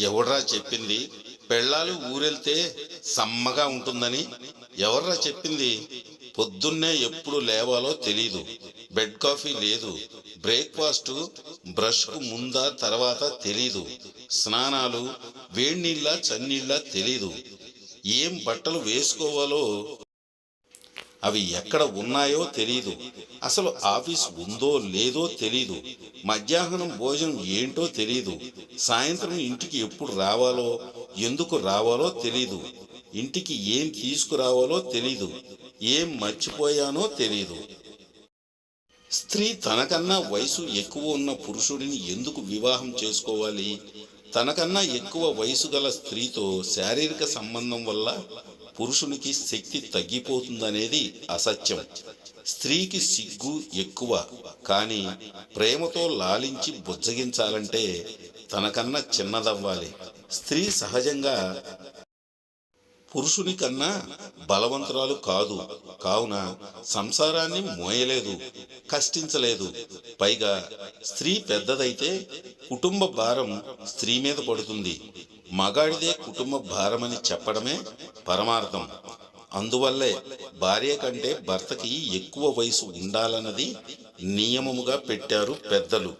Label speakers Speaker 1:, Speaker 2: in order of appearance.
Speaker 1: ఎవడ్రా చెప్పింది? పెళ్ళాలు ఊరెళ్తే సమ్మగా ఉంటుందని ఎవర్రా చెప్పింది? పొద్దున్నే ఎప్పుడు లేవాలో తెలీదు. బెడ్ కాఫీ లేదు. బ్రేక్ఫాస్ట్ బ్రష్కు ముందా తర్వాత తెలీదు. స్నానాలు వేడినీళ్ళ చన్నీళ్ళ తెలీదు. ఏం బట్టలు వేసుకోవాలో అవి ఎక్కడ ఉన్నాయో తెలియదు అసలు ఆఫీస్ ఉందో లేదో తెలీదు. మధ్యాహ్నం భోజనం ఏంటో తెలీదు. సాయంత్రం ఇంటికి ఎప్పుడు రావాలో ఎందుకు రావాలో తెలీదు. ఇంటికి ఏం తీసుకురావాలో తెలీదు. ఏం మర్చిపోయానో తెలీదు. స్త్రీ తనకన్నా వయసు ఎక్కువ ఉన్న పురుషుడిని ఎందుకు వివాహం చేసుకోవాలి? తనకన్నా ఎక్కువ వయసు గల స్త్రీతో శారీరక సంబంధం వల్ల పురుషునికి శక్తి తగ్గిపోతుందనేది అసత్యం. స్త్రీకి సిగ్గు ఎక్కువ. కానీ ప్రేమతో లాలించి బుజ్జగించాలంటే తనకన్నా చిన్నదవ్వాలి. స్త్రీ సహజంగా పురుషుని కన్నా బలవంతురాలు కాదు. కావున సంసారాన్ని మోయలేదు కష్టించలేదు. పైగా స్త్రీ పెద్దదైతే కుటుంబ భారం స్త్రీ మీద పడుతుంది. మగాడిదే కుటుంబ భారమని చెప్పడమే పరమార్థం. అందువల్లే భార్య కంటే భర్తకి ఎక్కువ వయసు ఉండాలన్నది నియమముగా పెట్టారు పెద్దలు.